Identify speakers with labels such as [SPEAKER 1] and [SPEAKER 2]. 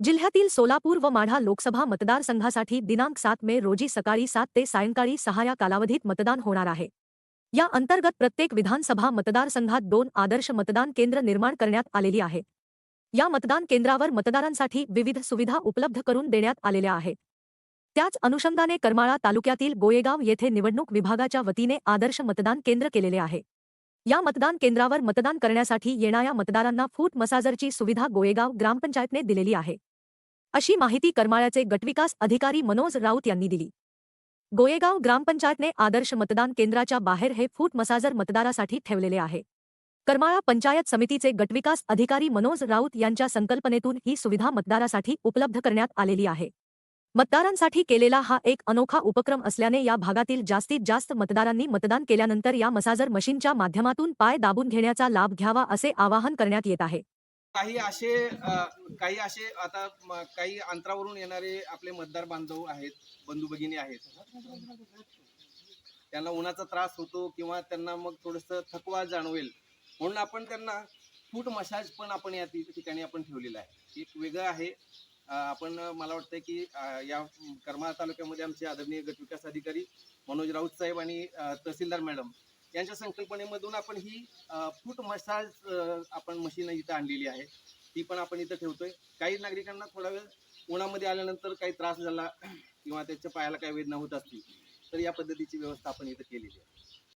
[SPEAKER 1] जिल्ह्यातील सोलापूर व माढा लोकसभा मतदारसंघासाठी दिनांक सात मे रोजी सकाळी सात ते सायंकाळी सहा या कालावधीत मतदान होणार आहे. या अंतर्गत प्रत्येक विधानसभा मतदारसंघात दोन आदर्श मतदान केंद्र निर्माण करण्यात आलेली आहे. या मतदान केंद्रावर मतदारांसाठी विविध सुविधा उपलब्ध करून देण्यात आलेल्या आहेत. त्याच अनुषंगाने करमाळा तालुक्यातील गोयेगाव येथे निवडणूक विभागाच्या वतीने आदर्श मतदान केंद्र केलेले आहे. या मतदान केंद्रावर मतदान करण्यासाठी येणाऱ्या मतदारांना फूट मसाजरची सुविधा गोयेगाव ग्रामपंचायतने दिलेली आहे. अशी माहिती करमाळ्याचे गटविकास अधिकारी मनोज राऊत यांनी दिली. गोयेगाव ग्रामपंचायतने आदर्श मतदान केंद्राच्या बाहेर हे फूट मसाजर मतदारासाठी ठेवलेले आहे. करमाळा पंचायत समितीचे गटविकास अधिकारी मनोज राऊत यांच्या संकल्पनेतून ही सुविधा मतदारासाठी उपलब्ध करण्यात आलेली आहे. मतदारांसाठी केलेला हा एक अनोखा उपक्रम असल्याने या भागातील जास्तीत जास्त मतदारांनी मतदान केल्यानंतर या मसाजर मशीनच्या माध्यमातून पाय दाबून घेण्याचा लाभ घ्यावा असे आवाहन करण्यात येत आहे.
[SPEAKER 2] काही असे काही असे आता काही अंतरावरून येणारे आपले मतदार बांधव आहेत बंधू भगिनी आहेत. त्यांना उन्हाचा त्रास होतो किंवा त्यांना मग थोडस थकवा जाणवेल म्हणून आपण त्यांना फूट मसाज पण आपण या ठिकाणी आपण ठेवलेला आहे. एक वेगळं आहे आपण मला वाटतं की या करमाळा तालुक्यामध्ये आमचे आदरणीय गटविकास अधिकारी मनोज राऊत साहेब आणि तहसीलदार मॅडम यांच्या संकल्पनेमधून आपण ही फूट मसाज आपण मशीन इथं आणलेली आहे. ती पण आपण इथं ठेवतोय. काही नागरिकांना थोडा वेळ उन्हामध्ये आल्यानंतर काही त्रास झाला किंवा त्याच्या पायाला काही वेदना होत असतील तर या पद्धतीची व्यवस्था आपण इथं केलेली आहे.